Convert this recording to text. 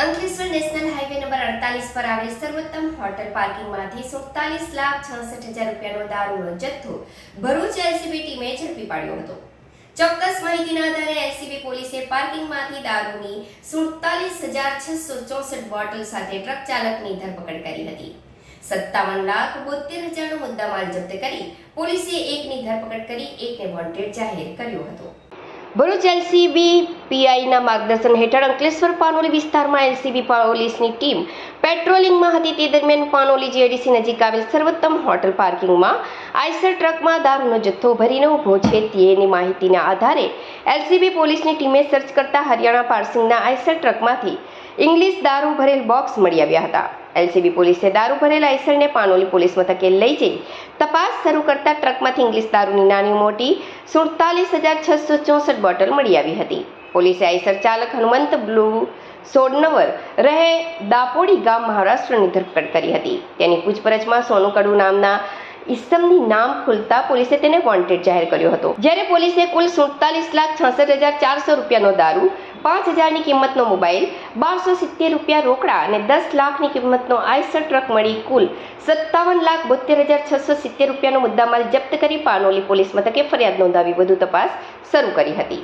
Ankleshwar national highway number અડતાલીસ પર આવેલ સર્વોત્તમ હોટલ પાર્કિંગમાંથી સુડતાલીસ લાખ છસઠ હજાર રૂપિયાનો દારૂનો જથ્થો ભરૂચ એલસીબી ટીમે ઝડપી પાડ્યો હતો. ચોક્કસ માહિતીના આધારે એલસીબી પોલીસે પાર્કિંગમાંથી દારૂની સુડતાલીસ હજાર છસો ચોસઠ બોટલ સાથે ટ્રક ચાલકની ધરપકડ કરી હતી. સત્તાવન લાખ બોતેર હજારનો મુદ્દામાલ જપ્ત કરી પોલીસે એકની ધરપકડ કરી એકને વોન્ટેડ જાહેર કર્યો હતો. ભરૂચ એલસીબી પીઆઈના માર્ગદર્શન હેઠળ અંકલેશ્વર પાનોલી વિસ્તારમાં એલસીબી પોલીસની ટીમ પેટ્રોલિંગમાં હતી. તે દરમિયાન પાનોલી જેડીસી નજીક આવેલ સર્વોત્તમ હોટલ પાર્કિંગમાં આઈસર ટ્રકમાં દારૂનો જથ્થો ભરીને ઊભો છે. તેની માહિતીના આધારે એલસીબી પોલીસની ટીમે સર્ચ કરતા હરિયાણા પાર્સિંગના આઈસર ટ્રકમાંથી ઇંગ્લિશ દારૂ ભરેલ બોક્સ મળી આવ્યા હતા. એલસીબી પોલીસે દારૂ ભરેલા આઈસરને પાનોલી પોલીસ મથકે લઈ જઈ તપાસ શરૂ કરતા ટ્રકમાંથી ઇંગ્લિશ દારૂની નાની મોટી સુડતાલીસ હજાર છસો ચોસઠ બોટલ મળી આવી હતી. પોલીસે આઈસર ચાલક હનુમંત બ્લુ સોડનવર રહે દાપોડી ગામ મહારાષ્ટ્રની ધરપકડ કરી હતી. તેની પૂછપરછમાં સોનુ નામના ઇસમની નામ ખુલતા પોલીસે તેને વોન્ટેડ જાહેર કર્યો હતો. જ્યારે પોલીસે કુલ સુડતાલીસ લાખ છસઠ હજાર ચારસો રૂપિયાનો દારૂ પાંચ હજારની કિંમતનો મોબાઈલ, બારસો સિત્તેર રૂપિયા રોકડા અને દસ લાખની કિંમતનો આઈસર ટ્રક મળી કુલ સત્તાવન લાખ બોતેર હજાર છસો સિત્તેર રૂપિયાનો મુદ્દામાલ જપ્ત કરી પાનોલી પોલીસ મથકે ફરિયાદ નોંધાવી વધુ તપાસ શરૂ કરી હતી.